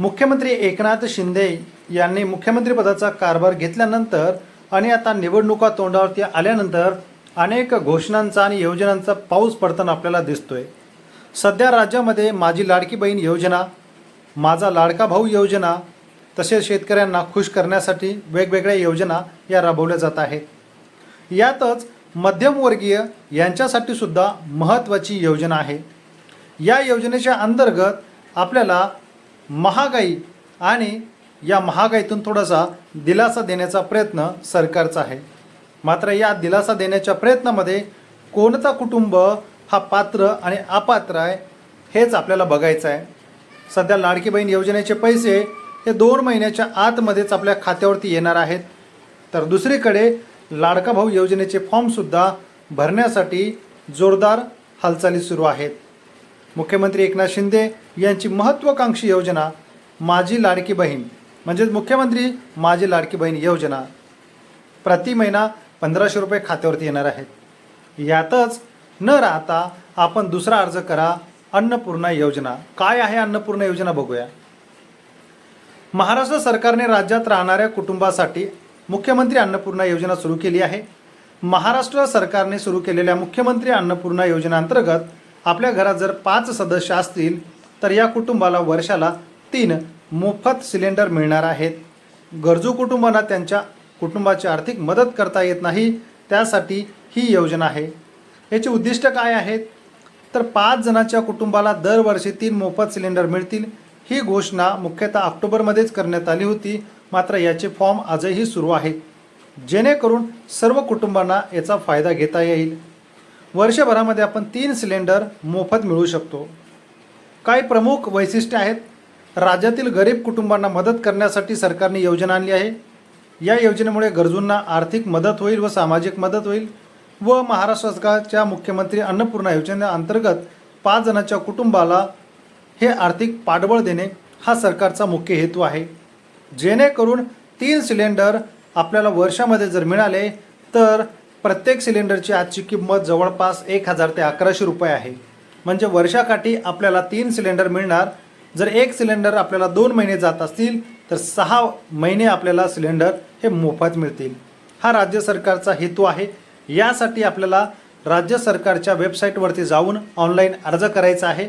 मुख्यमंत्री एकनाथ शिंदे यांनी मुख्यमंत्रीपदाचा कारभार घेतल्यानंतर आणि आता निवडणुका तोंडावरती आल्यानंतर अनेक घोषणांचा आणि योजनांचा पाऊस पडताना आपल्याला दिसतोय. सध्या राज्यामध्ये माझी लाडकी बहीण योजना माझा लाडका भाऊ योजना तसेच शेतकऱ्यांना खुश करण्यासाठी वेगवेगळ्या योजना या राबवल्या जात आहेत. यातच मध्यमवर्गीय यांच्यासाठी सुद्धा महत्त्वाची योजना आहे. या योजनेच्या अंतर्गत आपल्याला महागाई आणि या महागाईतून थोडासा दिलासा देण्याचा प्रयत्न सरकारचा आहे. मात्र या दिलासा देण्याच्या प्रयत्नामध्ये कोणता कुटुंब हा पात्र आणि अपात्र आहे हेच आपल्याला बघायचं आहे. सध्या लाडकी बहीण योजनेचे पैसे हे दोन महिन्याच्या आतमध्येच आपल्या खात्यावरती येणार आहेत. तर दुसरीकडे लाडका भाऊ योजनेचे फॉर्मसुद्धा भरण्यासाठी जोरदार हालचाली सुरू आहेत. मुख्यमंत्री एकनाथ शिंदे यांची महत्त्वाकांक्षी योजना माझी लाडकी बहीण. म्हणजेच मुख्यमंत्री माझी लाडकी बहीण योजना. प्रति महिना पंधराशे रुपये खात्यावरती येणार आहेत. यातच न राहता आपण दुसरा अर्ज करा अन्नपूर्णा योजना. काय आहे अन्नपूर्णा योजना बघूया. महाराष्ट्र सरकारने राज्यात राहणाऱ्या कुटुंबासाठी मुख्यमंत्री अन्नपूर्णा योजना सुरू केली आहे. महाराष्ट्र सरकारने सुरू केलेल्या मुख्यमंत्री अन्नपूर्णा योजनेअंतर्गत आपल्या घरात जर पाच सदस्य असतील तर या कुटुंबाला वर्षाला तीन मोफत सिलेंडर मिळणार आहेत. गरजू कुटुंबांना त्यांच्या कुटुंबाची आर्थिक मदत करता येत नाही त्यासाठी ही योजना आहे. याची उद्दिष्ट काय आहेत? तर पाच जणांच्या कुटुंबाला दरवर्षी तीन मोफत सिलेंडर मिळतील. ही घोषणा मुख्यतः ऑक्टोबरमध्येच करण्यात आली होती. मात्र याचे फॉर्म आजही सुरू आहेत. जेणेकरून सर्व कुटुंबांना याचा फायदा घेता येईल. वर्षभरामध्ये आपण तीन सिलेंडर मोफत मिळू शकतो. काही प्रमुख वैशिष्ट्ये आहेत. राज्यातील गरीब कुटुंबांना मदत करण्यासाठी सरकारने योजना आणली आहे. या योजनेमुळे गरजूंना आर्थिक मदत होईल व सामाजिक मदत होईल व महाराष्ट्र सरकारच्या मुख्यमंत्री अन्नपूर्णा योजनेअंतर्गत पाच जणांच्या कुटुंबाला हे आर्थिक पाठबळ देणे हा सरकारचा मुख्य हेतू आहे. जेणेकरून तीन सिलेंडर आपल्याला वर्षामध्ये जर मिळाले तर प्रत्येक सिलेंडरची आजची किंमत जवळपास एक हजार ते अकराशे रुपये आहे. म्हणजे वर्षाकाठी आपल्याला तीन सिलेंडर मिळणार. जर एक सिलेंडर आपल्याला दोन महिने जात असतील तर सहा महिने आपल्याला सिलेंडर हे मोफत मिळतील. हा राज्य सरकारचा हेतू आहे. यासाठी आपल्याला राज्य सरकारच्या वेबसाईटवरती जाऊन ऑनलाईन अर्ज करायचा आहे.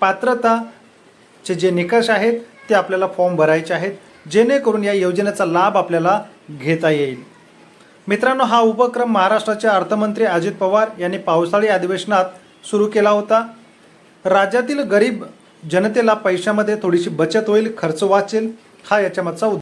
पात्रताचे जे निकष आहेत ते आपल्याला फॉर्म भरायचे आहेत. जेणेकरून या योजनेचा लाभ आपल्याला घेता येईल. मित्रांनो हा उपक्रम महाराष्ट्राचे अर्थमंत्री अजित पवार यांनी पावसाळी अधिवेशनात सुरू केला होता. राज्यातील गरीब जनतेला पैशामध्ये थोडीशी बचत होईल खर्च वाचेल हा याच्यामागचा उद्देश